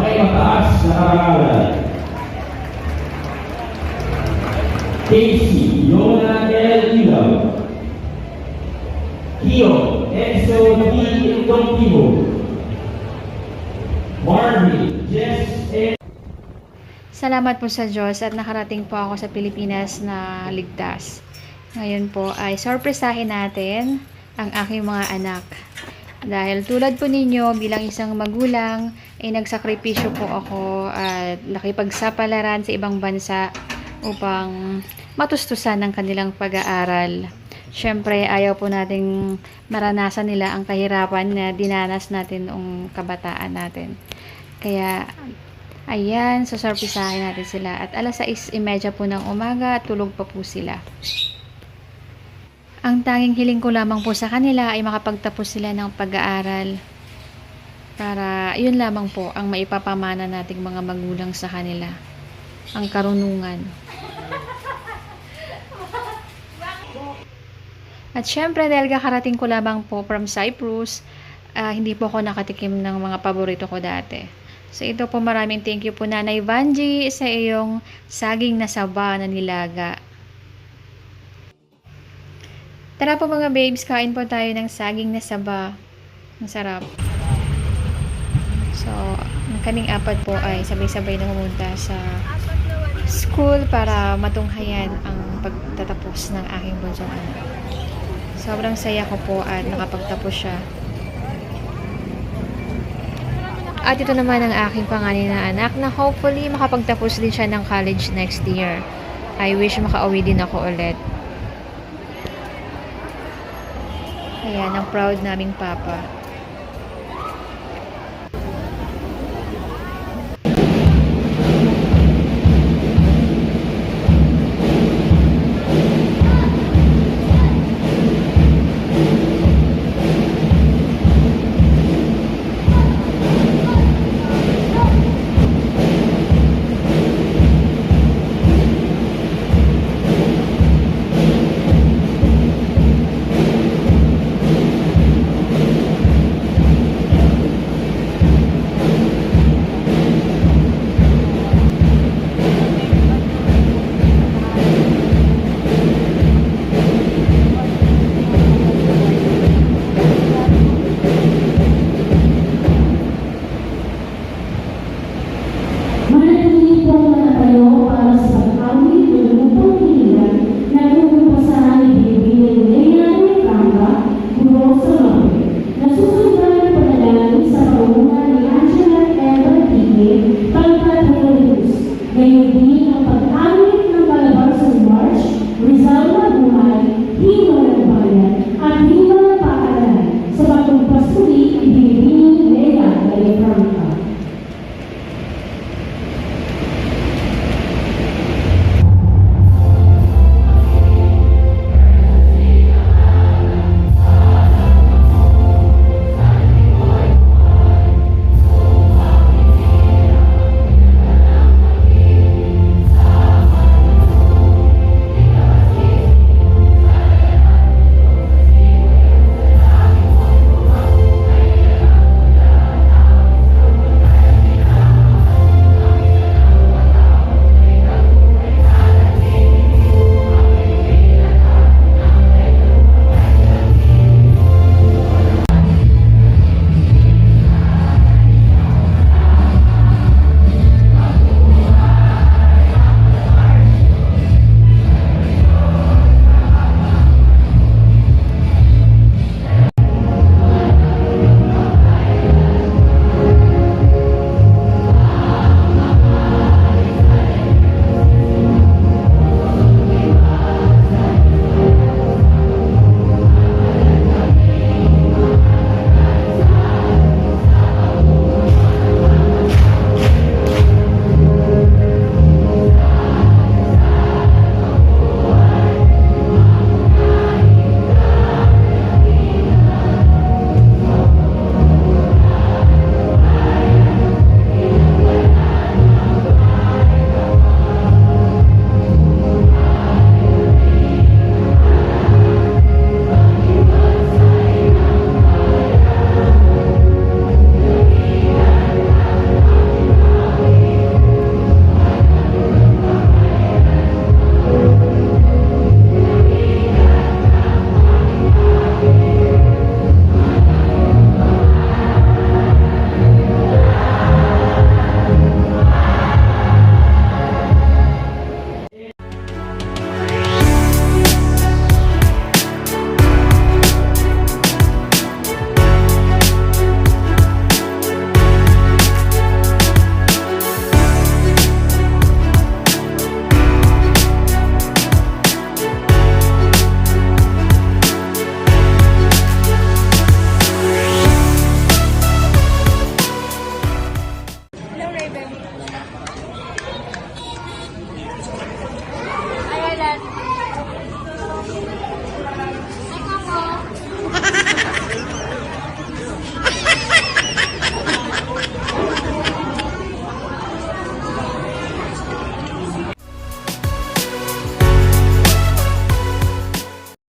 may mataas na karangalan. Casey Yona L. Ilaw. Kio Enzo D. Indontimo. Marvin Jess N. Salamat po sa Diyos at nakarating po ako sa Pilipinas na ligtas. Ngayon po ay sorpresahin natin ang aking mga anak. Dahil tulad po ninyo bilang isang magulang ay nagsakripisyo po ako at nakipagsapalaran sa ibang bansa upang matustusan ng kanilang pag-aaral. Siyempre, ayaw po nating maranasan nila ang kahirapan na dinanas natin noong kabataan natin. Kaya, ayan, sasorpisahin natin sila. At alas 6.30 po ng umaga, tulog pa po sila. Ang tanging hiling ko lamang po sa kanila ay makapagtapos sila ng pag-aaral. Para, yun lamang po ang maipapamana nating mga magulang sa kanila. Ang karunungan. At syempre, dahil kakarating ko lamang po from Cyprus, ah, hindi po ako nakatikim ng mga paborito ko dati. So ito po maraming thank you po Nanay Vanji sa iyong saging na saba na nilaga. Tara po mga babes, kain po tayo ng saging na saba. Masarap. So, kaming apat po ay sabay-sabay na pumunta sa school para matunghayan ang pagtatapos ng aking bunsong anak. Sobrang saya ko po at nakapagtapos siya. At ito naman ang aking pangalan na anak na hopefully makapagtapos din siya ng college next year. I wish makauwi din ako ulit. Ayan, ang proud naming papa.